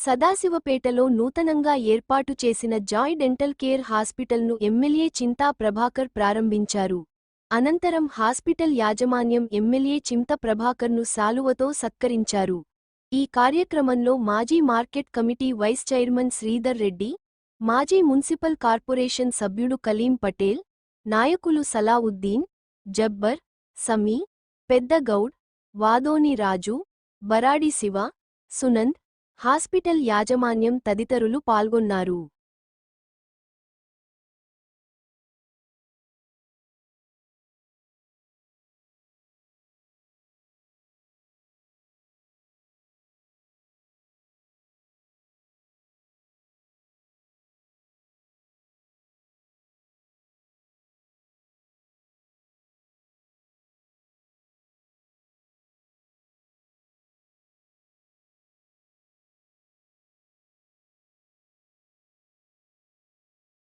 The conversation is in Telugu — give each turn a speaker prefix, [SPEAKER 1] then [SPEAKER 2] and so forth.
[SPEAKER 1] సదాశివపేటలో నూతనంగా ఏర్పాటు చేసిన జాయ్ డెంటల్ కేర్ హాస్పిటల్ను ఎమ్మెల్యే చింతా ప్రభాకర్ ప్రారంభించారు. అనంతరం హాస్పిటల్ యాజమాన్యం ఎమ్మెల్యే చింత ప్రభాకర్ను సాలువతో సత్కరించారు. ఈ కార్యక్రమంలో మాజీ market committee vice chairman Sridhar Reddy మాజీ మున్సిపల్ కార్పొరేషన్ సభ్యుడు కలీం పటేల్ నాయకులు సలావుద్దీన్ జబ్బర్ సమీ పెద్దగౌడ్ వాదోని రాజు బరాడి శివ సునంద్ హాస్పిటల్ యాజమాన్యం తదితరులు పాల్గొన్నారు.